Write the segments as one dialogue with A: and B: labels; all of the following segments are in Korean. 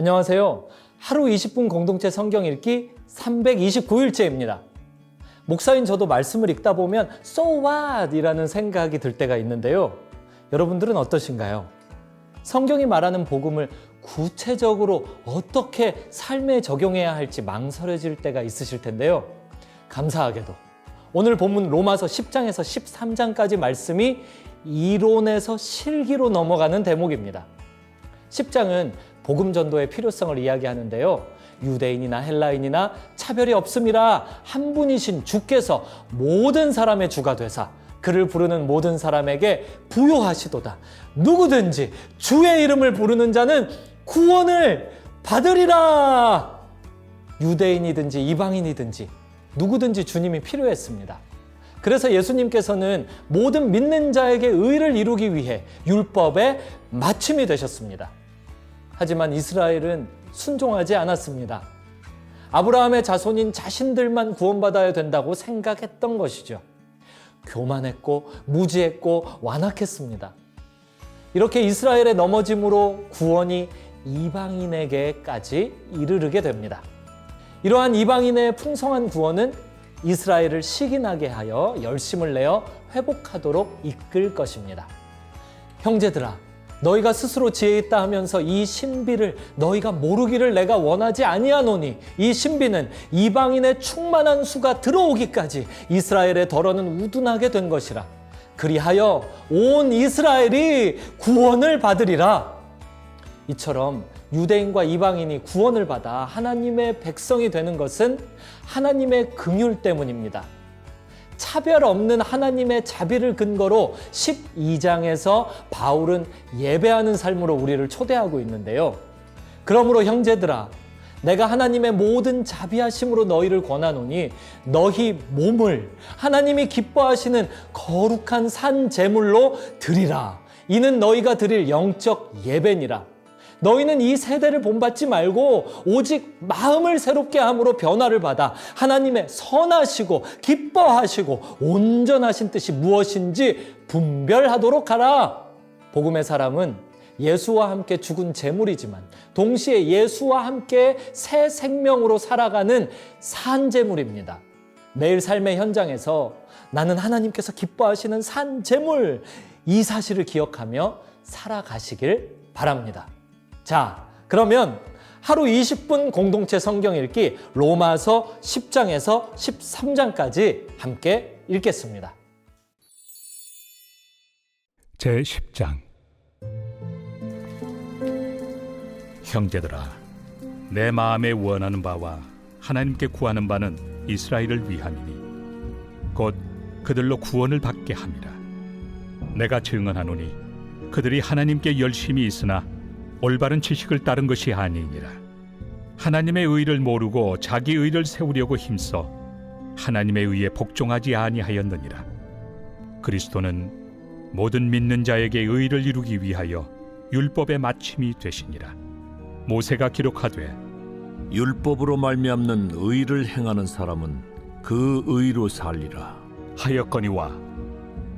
A: 안녕하세요. 하루 20분 공동체 성경 읽기 329일째입니다. 목사인 저도 말씀을 읽다 보면 so what 이라는 생각이 들 때가 있는데요. 여러분들은 어떠신가요? 성경이 말하는 복음을 구체적으로 어떻게 삶에 적용해야 할지 망설여질 때가 있으실 텐데요. 감사하게도 오늘 본문 로마서 10장에서 13장까지 말씀이 이론에서 실기로 넘어가는 대목입니다. 10장은 복음 전도의 필요성을 이야기하는데요. 유대인이나 헬라인이나 차별이 없음이라 한 분이신 주께서 모든 사람의 주가 되사 그를 부르는 모든 사람에게 부요하시도다. 누구든지 주의 이름을 부르는 자는 구원을 받으리라. 유대인이든지 이방인이든지 누구든지 주님이 필요했습니다. 그래서 예수님께서는 모든 믿는 자에게 의를 이루기 위해 율법의 마침이 되셨습니다. 하지만 이스라엘은 순종하지 않았습니다. 아브라함의 자손인 자신들만 구원받아야 된다고 생각했던 것이죠. 교만했고 무지했고 완악했습니다. 이렇게 이스라엘의 넘어짐으로 구원이 이방인에게까지 이르르게 됩니다. 이러한 이방인의 풍성한 구원은 이스라엘을 시기나게 하여 열심을 내어 회복하도록 이끌 것입니다. 형제들아, 너희가 스스로 지혜 있다 하면서 이 신비를 너희가 모르기를 내가 원하지 아니하노니 이 신비는 이방인의 충만한 수가 들어오기까지 이스라엘의 덜어는 우둔하게 된 것이라. 그리하여 온 이스라엘이 구원을 받으리라. 이처럼 유대인과 이방인이 구원을 받아 하나님의 백성이 되는 것은 하나님의 긍휼 때문입니다. 차별 없는 하나님의 자비를 근거로 12장에서 바울은 예배하는 삶으로 우리를 초대하고 있는데요. 그러므로 형제들아, 내가 하나님의 모든 자비하심으로 너희를 권하노니 너희 몸을 하나님이 기뻐하시는 거룩한 산 제물로 드리라. 이는 너희가 드릴 영적 예배니라. 너희는 이 세대를 본받지 말고 오직 마음을 새롭게 함으로 변화를 받아 하나님의 선하시고 기뻐하시고 온전하신 뜻이 무엇인지 분별하도록 하라. 복음의 사람은 예수와 함께 죽은 재물이지만 동시에 예수와 함께 새 생명으로 살아가는 산 재물입니다. 매일 삶의 현장에서 나는 하나님께서 기뻐하시는 산 재물 이 사실을 기억하며 살아가시길 바랍니다. 자, 그러면 하루 20분 공동체 성경 읽기 로마서 10장에서 13장까지 함께 읽겠습니다.
B: 제 10장 형제들아 내 마음에 원하는 바와 하나님께 구하는 바는 이스라엘을 위함이니 곧 그들로 구원을 받게 함이라 내가 증언하노니 그들이 하나님께 열심히 있으나 올바른 지식을 따른 것이 아니니라 하나님의 의를 모르고 자기 의를 세우려고 힘써 하나님의 의에 복종하지 아니하였느니라 그리스도는 모든 믿는 자에게 의를 이루기 위하여 율법의 마침이 되시니라. 모세가 기록하되
C: 율법으로 말미암는 의를 행하는 사람은 그 의로 살리라.
B: 하였거니와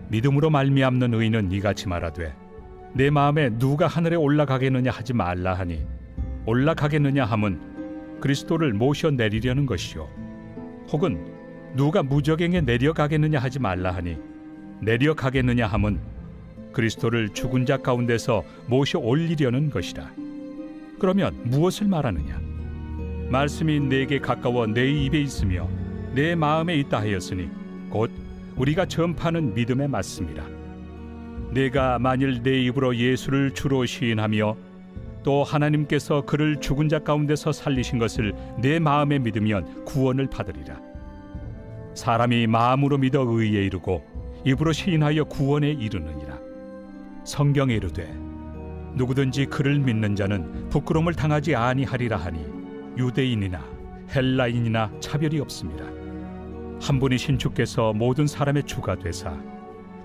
B: 믿음으로 말미암는 의는 이같이 말하되 내 마음에 누가 하늘에 올라가겠느냐 하지 말라 하니 올라가겠느냐 함은 그리스도를 모셔 내리려는 것이요 혹은 누가 무적행에 내려가겠느냐 하지 말라 하니 내려가겠느냐 함은 그리스도를 죽은 자 가운데서 모셔 올리려는 것이라. 그러면 무엇을 말하느냐? 말씀이 내게 가까워 내 입에 있으며 내 마음에 있다 하였으니 곧 우리가 전파하는 믿음에 맞습니다. 내가 만일 내 입으로 예수를 주로 시인하며 또 하나님께서 그를 죽은 자 가운데서 살리신 것을 내 마음에 믿으면 구원을 받으리라. 사람이 마음으로 믿어 의에 이르고 입으로 시인하여 구원에 이르느니라. 성경에 이르되 누구든지 그를 믿는 자는 부끄러움을 당하지 아니하리라 하니 유대인이나 헬라인이나 차별이 없습니다. 한 분이신 주께서 모든 사람의 주가 되사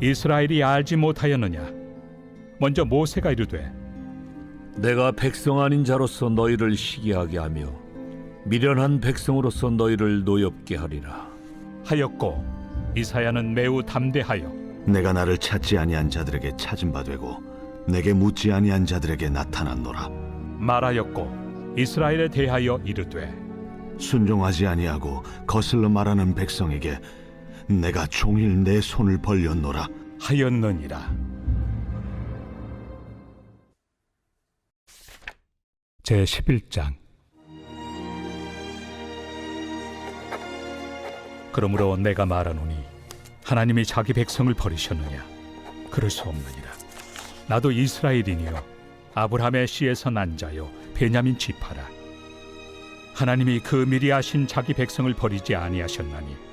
B: 이스라엘이 알지 못하였느냐? 먼저 모세가 이르되
C: 내가 백성 아닌 자로서 너희를 시기하게 하며 미련한 백성으로서 너희를 노엽게 하리라.
B: 하였고 이사야는 매우 담대하여
D: 내가 나를 찾지 아니한 자들에게 찾은 바 되고 내게 묻지 아니한 자들에게 나타났노라.
B: 말하였고 이스라엘에 대하여 이르되
D: 순종하지 아니하고 거슬러 말하는 백성에게 내가 종일 내 손을 벌렸노라.
B: 하였느니라. 제 11장. 그러므로 내가 말하노니 하나님이 자기 백성을 버리셨느냐? 그럴 수 없느니라. 나도 이스라엘이니요. 아브라함의 씨에서 난 자요. 베냐민 지파라. 하나님이 그 미리 아신 자기 백성을 버리지 아니하셨나니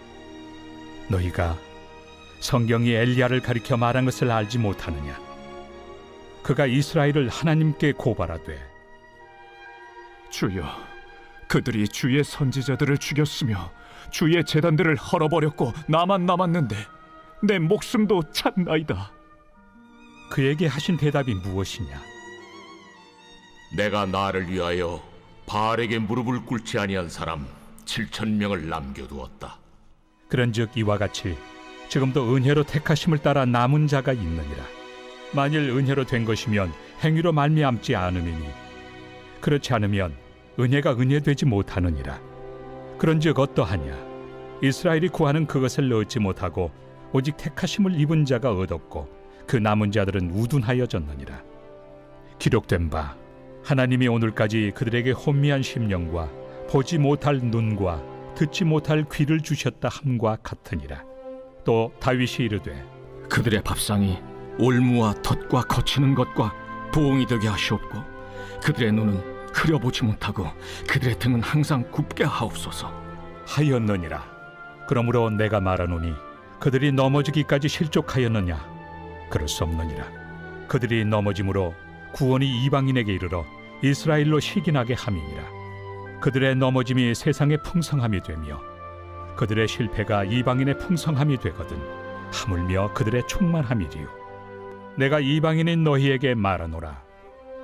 B: 너희가 성경이 엘리야를 가리켜 말한 것을 알지 못하느냐? 그가 이스라엘을 하나님께 고발하되
E: 주여, 그들이 주의 선지자들을 죽였으며 주의 재단들을 헐어버렸고 나만 남았는데 내 목숨도 찾나이다.
B: 그에게 하신 대답이 무엇이냐?
F: 내가 나를 위하여 바알에게 무릎을 꿇지 아니한 사람 7천 명을 남겨두었다.
B: 그런즉 이와 같이 지금도 은혜로 택하심을 따라 남은 자가 있느니라. 만일 은혜로 된 것이면 행위로 말미암지 않음이니 그렇지 않으면 은혜가 은혜되지 못하느니라. 그런즉 어떠하냐? 이스라엘이 구하는 그것을 얻지 못하고 오직 택하심을 입은 자가 얻었고 그 남은 자들은 우둔하여졌느니라. 기록된 바 하나님이 오늘까지 그들에게 혼미한 심령과 보지 못할 눈과 듣지 못할 귀를 주셨다 함과 같으니라. 또 다윗이 이르되
E: 그들의 밥상이 올무와 덫과 거치는 것과 부엉이 되게 하시옵고 그들의 눈은 흐려보지 못하고 그들의 등은 항상 굽게 하옵소서.
B: 하였느니라. 그러므로 내가 말하노니 그들이 넘어지기까지 실족하였느냐? 그럴 수 없느니라. 그들이 넘어짐으로 구원이 이방인에게 이르러 이스라엘로 시기나게 함이니라. 그들의 넘어짐이 세상의 풍성함이 되며 그들의 실패가 이방인의 풍성함이 되거든 하물며 그들의 충만함이리요. 내가 이방인인 너희에게 말하노라.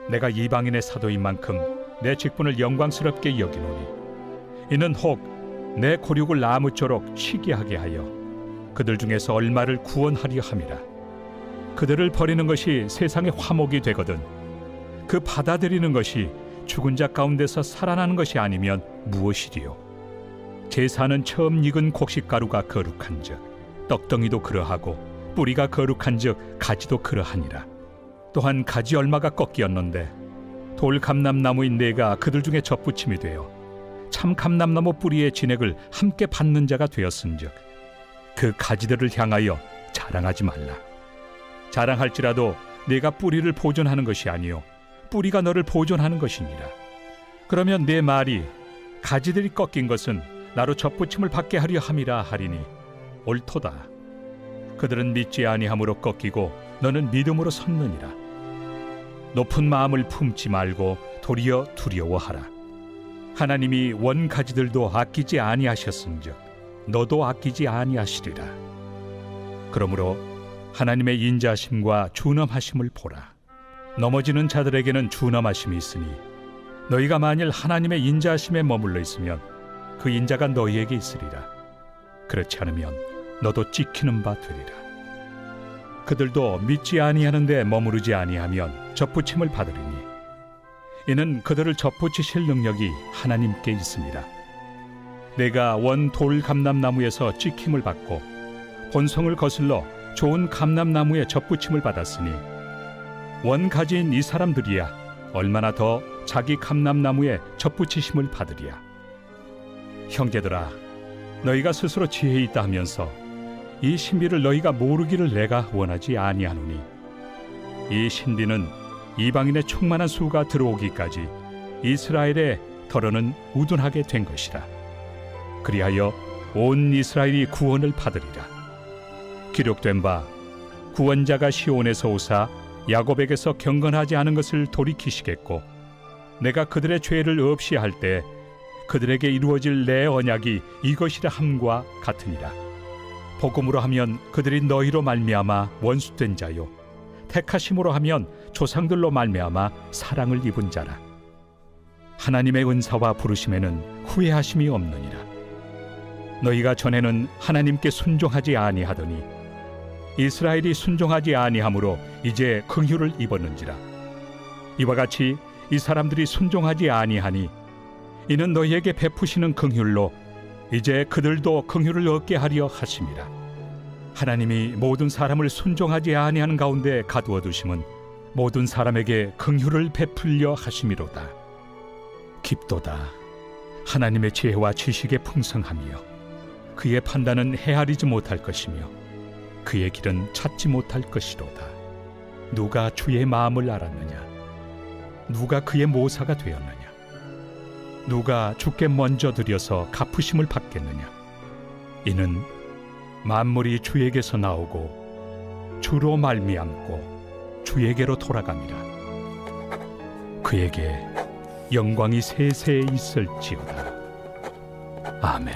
B: 내가 이방인의 사도인 만큼 내 직분을 영광스럽게 여기노니 이는 혹 내 고륙을 나무쪼록 시기하게 하여 그들 중에서 얼마를 구원하려 함이라 그들을 버리는 것이 세상의 화목이 되거든 그 받아들이는 것이 죽은 자 가운데서 살아나는 것이 아니면 무엇이리요? 제사는 처음 익은 곡식가루가 거룩한즉 떡덩이도 그러하고 뿌리가 거룩한즉 가지도 그러하니라. 또한 가지 얼마가 꺾이었는데 돌 감람나무인 내가 그들 중에 접붙임이 되어 참 감람나무 뿌리의 진액을 함께 받는 자가 되었은즉 그 가지들을 향하여 자랑하지 말라. 자랑할지라도 내가 뿌리를 보존하는 것이 아니요 뿌리가 너를 보존하는 것이니라 그러면 내 말이 가지들이 꺾인 것은 나로 접붙임을 받게 하려 함이라 하리니 옳도다 그들은 믿지 아니함으로 꺾이고 너는 믿음으로 섰느니라 높은 마음을 품지 말고 도리어 두려워하라 하나님이 원 가지들도 아끼지 아니하셨은즉 너도 아끼지 아니하시리라. 그러므로 하나님의 인자심과 준엄하심을 보라. 넘어지는 자들에게는 준엄하심이 있으니 너희가 만일 하나님의 인자심에 머물러 있으면 그 인자가 너희에게 있으리라. 그렇지 않으면 너도 찍히는 바 되리라. 그들도 믿지 아니하는데 머무르지 아니하면 접붙임을 받으리니 이는 그들을 접붙이실 능력이 하나님께 있습니다. 내가 원 돌 감람나무에서 찍힘을 받고 본성을 거슬러 좋은 감람나무에 접붙임을 받았으니 원 가지인 이 사람들이야. 얼마나 더 자기 감람나무에 접붙이심을 받으리야. 형제들아 너희가 스스로 지혜 있다 하면서 이 신비를 너희가 모르기를 내가 원하지 아니하노니. 이 신비는 이방인의 충만한 수가 들어오기까지 이스라엘의 덜어는 우둔하게 된 것이라. 그리하여 온 이스라엘이 구원을 받으리라. 기록된 바 구원자가 시온에서 오사 야곱에게서 경건하지 않은 것을 돌이키시겠고 내가 그들의 죄를 없이 할 때 그들에게 이루어질 내 언약이 이것이라 함과 같으니라. 복음으로 하면 그들이 너희로 말미암아 원수된 자요. 택하심으로 하면 조상들로 말미암아 사랑을 입은 자라. 하나님의 은사와 부르심에는 후회하심이 없느니라. 너희가 전에는 하나님께 순종하지 아니하더니 이스라엘이 순종하지 아니하므로 이제 긍휼을 입었는지라. 이와 같이 이 사람들이 순종하지 아니하니 이는 너희에게 베푸시는 긍휼로 이제 그들도 긍휼을 얻게 하려 하심이라. 하나님이 모든 사람을 순종하지 아니하는 가운데 가두어 두심은 모든 사람에게 긍휼을 베풀려 하심이로다. 깊도다. 하나님의 지혜와 지식의 풍성함이요 그의 판단은 헤아리지 못할 것이며 그의 길은 찾지 못할 것이로다. 누가 주의 마음을 알았느냐? 누가 그의 모사가 되었느냐? 누가 주께 먼저 드려서 갚으심을 받겠느냐? 이는 만물이 주에게서 나오고 주로 말미암고 주에게로 돌아갑니다. 그에게 영광이 세세에 있을지어다. 아멘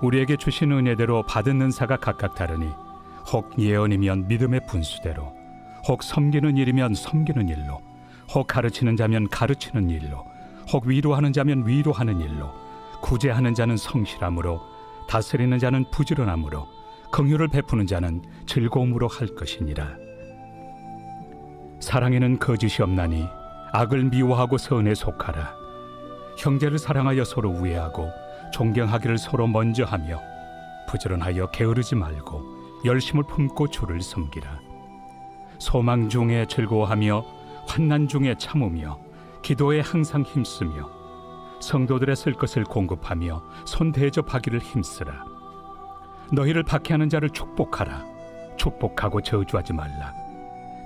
B: 우리에게 주신 은혜대로 받은 은사가 각각 다르니 혹 예언이면 믿음의 분수대로 혹 섬기는 일이면 섬기는 일로 혹 가르치는 자면 가르치는 일로 혹 위로하는 자면 위로하는 일로 구제하는 자는 성실함으로 다스리는 자는 부지런함으로 긍휼을 베푸는 자는 즐거움으로 할 것이니라. 사랑에는 거짓이 없나니 악을 미워하고 선에 속하라. 형제를 사랑하여 서로 우애하고 존경하기를 서로 먼저 하며 부지런하여 게으르지 말고 열심을 품고 주를 섬기라. 소망 중에 즐거워하며 환난 중에 참으며 기도에 항상 힘쓰며 성도들의 쓸 것을 공급하며 손 대접하기를 힘쓰라. 너희를 박해하는 자를 축복하라. 축복하고 저주하지 말라.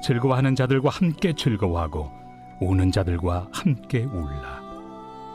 B: 즐거워하는 자들과 함께 즐거워하고 우는 자들과 함께 울라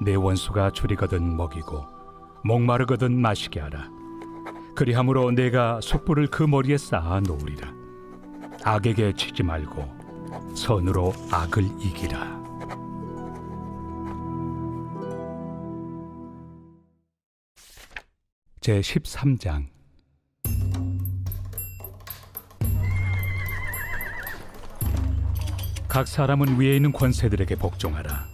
B: 내 원수가 줄이거든 먹이고 목마르거든 마시게 하라. 그리함으로 내가 숯불을 그 머리에 쌓아 놓으리라. 악에게 치지 말고 선으로 악을 이기라. 제 13장 각 사람은 위에 있는 권세들에게 복종하라.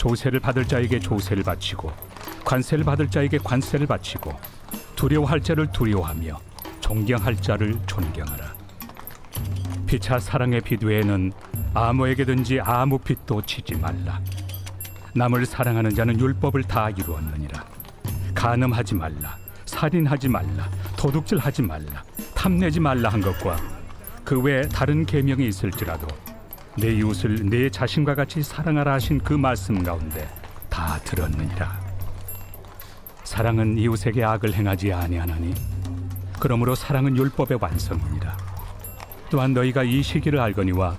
B: 조세를 받을 자에게 조세를 바치고 관세를 받을 자에게 관세를 바치고 두려워할 자를 두려워하며 존경할 자를 존경하라. 피차 사랑의 비두에는 아무에게든지 아무 빚도 지지 말라. 남을 사랑하는 자는 율법을 다 이루었느니라. 간음하지 말라, 살인하지 말라, 도둑질하지 말라, 탐내지 말라 한 것과 그 외 다른 계명이 있을지라도 내 이웃을 내 자신과 같이 사랑하라 하신 그 말씀 가운데 다 들었느니라. 사랑은 이웃에게 악을 행하지 아니하나니 그러므로 사랑은 율법의 완성이니라. 또한 너희가 이 시기를 알거니와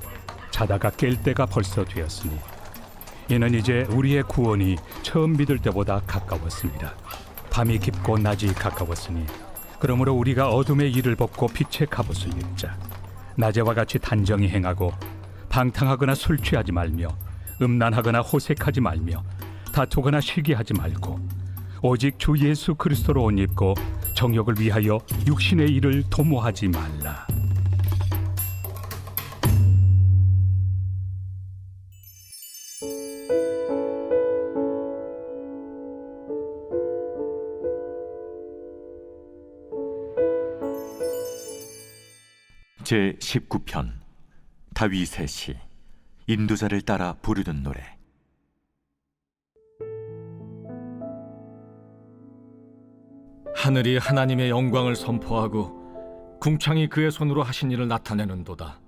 B: 자다가 깰 때가 벌써 되었으니 이는 이제 우리의 구원이 처음 믿을 때보다 가까웠습니다. 밤이 깊고 낮이 가까웠으니 그러므로 우리가 어둠의 일을 벗고 빛의 갑옷을 입자. 낮에와 같이 단정히 행하고 방탕하거나 술 취하지 말며 음란하거나 호색하지 말며 다투거나 시기하지 말고 오직 주 예수 그리스도로 옷 입고 정욕을 위하여 육신의 일을 도모하지 말라.
G: 제 19편 다윗의 시 인도자를 따라 부르는 노래
E: 하늘이 하나님의 영광을 선포하고 궁창이 그의 손으로 하신 일을 나타내는도다.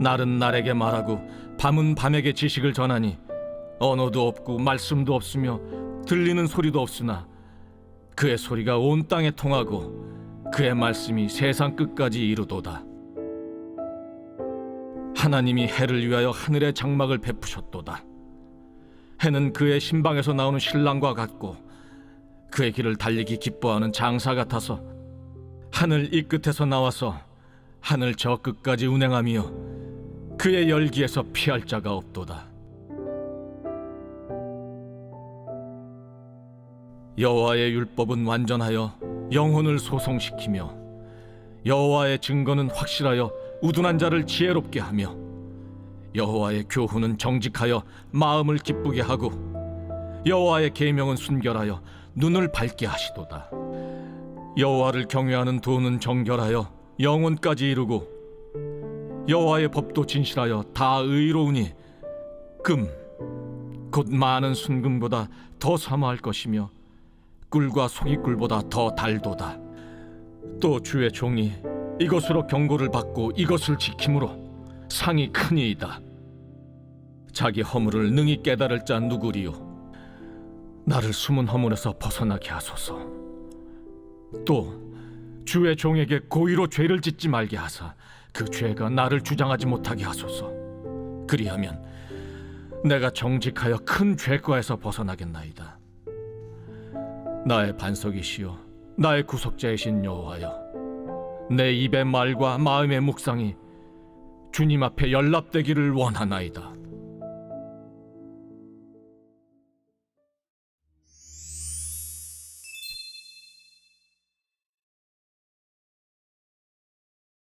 E: 날은 날에게 말하고 밤은 밤에게 지식을 전하니 언어도 없고 말씀도 없으며 들리는 소리도 없으나 그의 소리가 온 땅에 통하고 그의 말씀이 세상 끝까지 이르도다. 하나님이 해를 위하여 하늘의 장막을 베푸셨도다. 해는 그의 신방에서 나오는 신랑과 같고 그의 길을 달리기 기뻐하는 장사 같아서 하늘 이 끝에서 나와서 하늘 저 끝까지 운행하며 그의 열기에서 피할 자가 없도다. 여호와의 율법은 완전하여 영혼을 소송시키며 여호와의 증거는 확실하여 우둔한 자를 지혜롭게 하며 여호와의 교훈은 정직하여 마음을 기쁘게 하고 여호와의 계명은 순결하여 눈을 밝게 하시도다. 여호와를 경외하는 도는 정결하여 영혼까지 이루고 여호와의 법도 진실하여 다 의로우니 금 곧 많은 순금보다 더 사모할 것이며 꿀과 송이꿀보다 더 달도다. 또 주의 종이 이것으로 경고를 받고 이것을 지킴으로 상이 크니이다. 자기 허물을 능히 깨달을 자 누구리요? 나를 숨은 허물에서 벗어나게 하소서. 또 주의 종에게 고의로 죄를 짓지 말게 하사 그 죄가 나를 주장하지 못하게 하소서. 그리하면 내가 정직하여 큰 죄과에서 벗어나겠나이다. 나의 반석이시여, 나의 구속자이신 여호와여, 내 입의 말과 마음의 묵상이 주님 앞에 연락되기를 원하나이다.